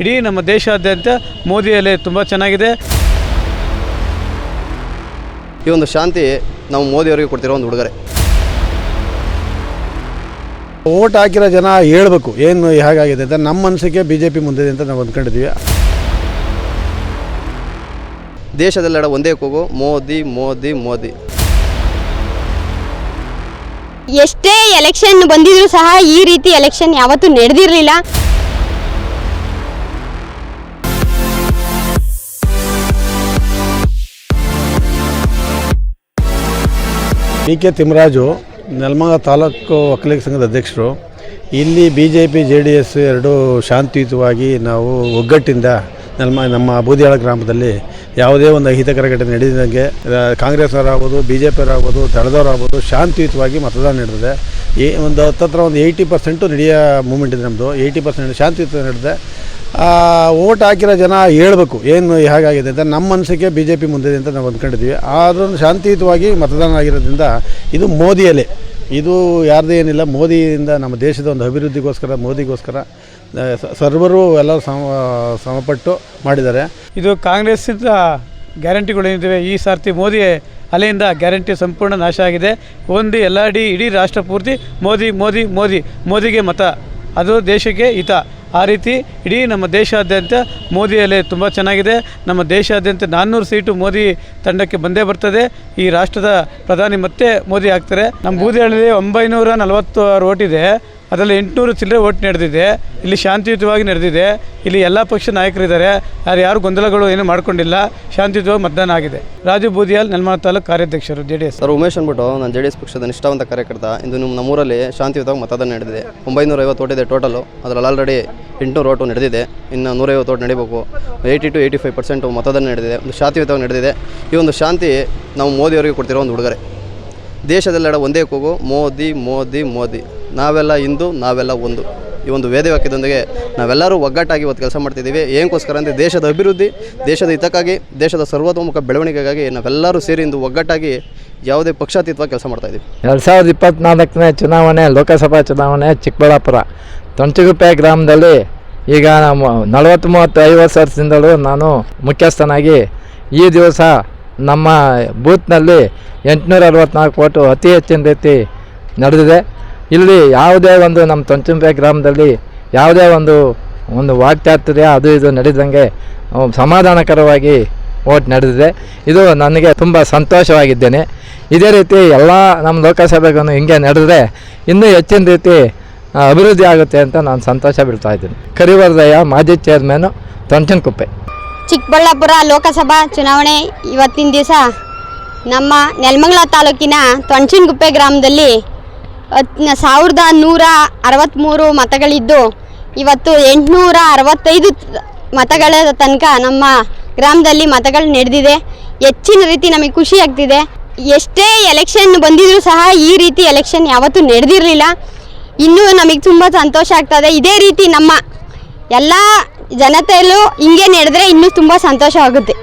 ಇಡೀ ನಮ್ಮ ದೇಶಾದ್ಯಂತ ಮೋದಿ ಅಲೆ ತುಂಬ ಚೆನ್ನಾಗಿದೆ. ಈ ಒಂದು ಶಾಂತಿ ನಾವು ಮೋದಿಯವರಿಗೆ ಕೊಡ್ತಿರೋ ಒಂದು ಉಡುಗೊರೆ. ಓಟ್ ಹಾಕಿರೋ ಜನ ಹೇಳ್ಬೇಕು ಏನು ಹೇಗಾಗಿದೆ ಅಂತ ನಮ್ಮ ಮನಸ್ಸಿಗೆ ಬಿ ಜೆ ಪಿ ಮುಂದಿದೆ ಅಂತ ನಾವು ಅಂದ್ಕೊಂಡಿದ್ದೀವಿ ದೇಶದೆಲ್ಲೆಡೆ ಒಂದೇ ಕೂಗು ಮೋದಿ ಮೋದಿ ಮೋದಿ. ಎಷ್ಟೇ ಎಲೆಕ್ಷನ್ ಬಂದಿದ್ರು ಸಹ ಈ ರೀತಿ ಎಲೆಕ್ಷನ್ ಯಾವತ್ತೂ ನಡೆದಿರಲಿಲ್ಲ. ಡಿ ಕೆ ತಿಮ್ಮರಾಜು ನೆಲಮಂಗ ತಾಲೂಕು ಒಕ್ಕಲಿಗ ಸಂಘದ ಅಧ್ಯಕ್ಷರು, ಇಲ್ಲಿ B J P J D S ಎರಡೂ ಶಾಂತಿಯುತವಾಗಿ ನಾವು ಒಗ್ಗಟ್ಟಿಂದ ನೆಲಮ ನಮ್ಮ ಬೂದಿಯಾಳ ಗ್ರಾಮದಲ್ಲಿ ಯಾವುದೇ ಒಂದು ಅಹಿತಕರ ಘಟನೆ ನಡೆದಂಗೆ ಕಾಂಗ್ರೆಸ್ ಅವರಾಗ್ಬೋದು ಬಿ ಜೆ ಪಿಯವರಾಗ್ಬೋದು ದಳದವರಾಗ್ಬೋದು ಶಾಂತಿಯುತವಾಗಿ ಮತದಾನ ನಡೆದಿದೆ. ಈ ಒಂದು ಹತ್ತತ್ರ ಒಂದು ಏಯ್ಟಿ ಪರ್ಸೆಂಟು ನಡೆಯೋ ಮೂಮೆಂಟ್ ಇದೆ ನಮ್ಮದು ಏಯ್ಟಿ ಪರ್ಸೆಂಟ್ ಶಾಂತಿಯುತ ನಡೆದಿದೆ. ಓಟ್ ಹಾಕಿರೋ ಜನ ಹೇಳಬೇಕು, ಏನು ಹೇಗಾಗಿದೆ ಅಂತ ನಮ್ಮ ಮನಸ್ಸಿಗೆ ಬಿ ಜೆ ಪಿ ಮುಂದಿದೆ ಅಂತ ನಾವು ಅಂದ್ಕೊಂಡಿದ್ದೀವಿ ಆದ್ರೂ ಶಾಂತಿಯುತವಾಗಿ ಮತದಾನ ಆಗಿರೋದ್ರಿಂದ ಇದು ಮೋದಿ ಅಲೆ ಇದು ಯಾರ್ದು ಏನಿಲ್ಲ, ಮೋದಿಯಿಂದ ನಮ್ಮ ದೇಶದ ಒಂದು ಅಭಿವೃದ್ಧಿಗೋಸ್ಕರ, ಮೋದಿಗೋಸ್ಕರ ಸರ್ವರು ಎಲ್ಲರೂ ಸಮ ಸಮಪಟ್ಟು ಮಾಡಿದ್ದಾರೆ. ಇದು ಕಾಂಗ್ರೆಸ್ಸಿಂದ ಗ್ಯಾರಂಟಿಗಳೇನಿದ್ದಾವೆ ಈ ಸಾರ್ತಿ ಮೋದಿ ಅಲೆಯಿಂದ ಗ್ಯಾರಂಟಿ ಸಂಪೂರ್ಣ ನಾಶ ಆಗಿದೆ. ಒಂದು ಎಲ್ಲ ಇಡೀ ರಾಷ್ಟ್ರ ಪೂರ್ತಿ ಮೋದಿ ಮೋದಿ ಮೋದಿ, ಮೋದಿಗೆ ಮತ. ಅದು ದೇಶಕ್ಕೆ ಹಿತ. ಆ ರೀತಿ ಇಡೀ ನಮ್ಮ ದೇಶಾದ್ಯಂತ ಮೋದಿ ಅಲೆ ತುಂಬ ಚೆನ್ನಾಗಿದೆ. ನಮ್ಮ ದೇಶಾದ್ಯಂತ ನಾನ್ನೂರು ಸೀಟು ಮೋದಿ ತಂಡಕ್ಕೆ ಬಂದೇ ಬರ್ತದೆ. ಈ ರಾಷ್ಟ್ರದ ಪ್ರಧಾನಿ ಮತ್ತೆ ಮೋದಿ ಆಗ್ತಾರೆ. ನಮ್ಮ ಬೂದಿಹಳ್ಳಿ ಒಂಬೈನೂರ ನಲವತ್ತು ಆರು ಓಟ್ ಇದೆ ಅದರಲ್ಲಿ ಎಂಟುನೂರು ಚಿಲ್ಲರೆ ಓಟ್ ನಡೆದಿದೆ. ಇಲ್ಲಿ ಶಾಂತಿಯುತವಾಗಿ ನಡೆದಿದೆ. ಇಲ್ಲಿ ಎಲ್ಲ ಪಕ್ಷ ನಾಯಕರಿದ್ದಾರೆ. ಯಾರು ಯಾರು ಗೊಂದಲಗಳು ಏನು ಮಾಡ್ಕೊಂಡಿಲ್ಲ. ಶಾಂತಿಯುತವಾಗಿ ಮತದಾನ ಆಗಿದೆ. Raju Budiyal, Nelamangala taluk ಕಾರ್ಯಾಧ್ಯಕ್ಷರು J D S sir, Umesh ಅಂದ್ಬಿಟ್ಟು ನಾನು ಜೆ ಡಿ ಎಸ್ ಪಕ್ಷದ ನಿಷ್ಠಾವಂತ ಕಾರ್ಯಕರ್ತ. ಇಂದು ನಿಮ್ಮ ನಮ್ಮೂರಲ್ಲಿ ಶಾಂತಿಯುತವಾಗಿ ಮತದಾನ ನಡೆದಿದೆ. ಒಂಬೈನೂರ ಐವತ್ತು ಓಟಿದೆ ಟೋಟಲು ಅದರಲ್ಲಿ ಆಲ್ರೆಡಿ ಎಂಟುನೂರು ಓಟು ನಡೆದಿದೆ. ಇನ್ನು ನೂರೈವತ್ತು vote ನಡೀಬೇಕು. Eighty two eighty five percent ಮತದಾನ ನಡೆದಿದೆ. ಒಂದು ಶಾಂತಿಯುತವಾಗಿ ನಡೆದಿದೆ. ಈ ಒಂದು ಶಾಂತಿ ನಾವು ಮೋದಿಯವರಿಗೆ ಕೊಡ್ತಿರೋ ಒಂದು ಉಡುಗೊರೆ. ದೇಶದೆಲ್ಲೆಡೆ ಒಂದೇ ಕೂಗು, ಮೋದಿ ಮೋದಿ ಮೋದಿ. ನಾವೆಲ್ಲ ಹಿಂದೂ, ನಾವೆಲ್ಲ ಒಂದು. ಈ ಒಂದು ವೇದವಾಕ್ಯದೊಂದಿಗೆ ನಾವೆಲ್ಲರೂ ಒಗ್ಗಟ್ಟಾಗಿ ಇವತ್ತು ಕೆಲಸ ಮಾಡ್ತಿದ್ದೀವಿ. ಏನಕ್ಕೋಸ್ಕರ ಅಂದರೆ ದೇಶದ ಅಭಿವೃದ್ಧಿ, ದೇಶದ ಹಿತಕ್ಕಾಗಿ, ದೇಶದ ಸರ್ವತೋಮುಖ ಬೆಳವಣಿಗೆಗಾಗಿ ನಾವೆಲ್ಲರೂ ಸೇರಿ ಇಂದು ಒಗ್ಗಟ್ಟಾಗಿ ಯಾವುದೇ ಪಕ್ಷಾತೀತವಾಗಿ ಕೆಲಸ ಮಾಡ್ತಾಯಿದ್ದೀವಿ ಎರಡು ಸಾವಿರದ ಇಪ್ಪತ್ತ್ನಾಲ್ಕನೇ ಚುನಾವಣೆ, ಲೋಕಸಭಾ ಚುನಾವಣೆ, ಚಿಕ್ಕಬಳ್ಳಾಪುರ. ತೊಂಚಗುಪ್ಪೆ ಗ್ರಾಮದಲ್ಲಿ ಈಗ ನಮ್ಮ ನಲವತ್ತು ಮೂವತ್ತು ಐವತ್ತು ವರ್ಷದಿಂದಲೂ ನಾನು ಮುಖ್ಯಸ್ಥನಾಗಿ ಈ ದಿವಸ ನಮ್ಮ ಬೂತ್ನಲ್ಲಿ ಎಂಟುನೂರ ಅರವತ್ನಾಲ್ಕು ಓಟು ಅತಿ ಹೆಚ್ಚಿನ ರೀತಿ ನಡೆದಿದೆ. ಇಲ್ಲಿ ಯಾವುದೇ ಒಂದು ನಮ್ಮ ತೊಂಚುಂಪೆ ಗ್ರಾಮದಲ್ಲಿ ಯಾವುದೇ ಒಂದು ಒಂದು ವಾಕ್ಚಾತುರ್ಯ ಅದು ಇದು ನಡೆದಂಗೆ ಸಮಾಧಾನಕರವಾಗಿ ಓಟ್ ನಡೆದಿದೆ. ಇದು ನನಗೆ ತುಂಬ ಸಂತೋಷವಾಗಿದ್ದೇನೆ. ಇದೇ ರೀತಿ ಎಲ್ಲ ನಮ್ಮ ಲೋಕಸಭೆಗೂ ಹಿಂಗೆ ನಡೆದ್ರೆ ಇನ್ನೂ ಹೆಚ್ಚಿನ ರೀತಿ ಅಭಿವೃದ್ಧಿ ಆಗುತ್ತೆ ಅಂತ ನಾನು ಸಂತೋಷ ಬಿಡ್ತಾ ಇದ್ದೀನಿ. ಕರಿವರ್ದಯ್ಯ, ಮಾಜಿ ಚೇರ್ಮನ್ ತೊಂಚನಕುಪ್ಪೆ. ಚಿಕ್ಕಬಳ್ಳಾಪುರ ಲೋಕಸಭಾ ಚುನಾವಣೆ ಇವತ್ತಿನ ದಿವಸ ನಮ್ಮ ನೆಲಮಂಗಲ ತಾಲೂಕಿನ ತೊಂಚನಗುಪ್ಪೆ ಗ್ರಾಮದಲ್ಲಿ ಸಾವಿರದ ನೂರ ಅರವತ್ತ್ಮೂರು ಮತಗಳಿದ್ದು, ಇವತ್ತು ಎಂಟುನೂರ ಅರವತ್ತೈದು ಮತಗಳ ತನಕ ನಮ್ಮ ಗ್ರಾಮದಲ್ಲಿ ಮತಗಳು ನಡೆದಿದೆ. ಹೆಚ್ಚಿನ ರೀತಿ ನಮಗೆ ಖುಷಿ ಆಗ್ತಿದೆ. ಎಷ್ಟೇ ಎಲೆಕ್ಷನ್ ಬಂದಿದ್ರೂ ಸಹ ಈ ರೀತಿ ಎಲೆಕ್ಷನ್ ಯಾವತ್ತೂ ನಡೆದಿರಲಿಲ್ಲ. ಇನ್ನೂ ನಮಗೆ ತುಂಬ ಸಂತೋಷ ಆಗ್ತದೆ. ಇದೇ ರೀತಿ ನಮ್ಮ ಎಲ್ಲ ಜನತೆಯಲ್ಲೂ ಹಿಂಗೆ ನಡೆದ್ರೆ ಇನ್ನೂ ತುಂಬ ಸಂತೋಷವಾಗುತ್ತೆ.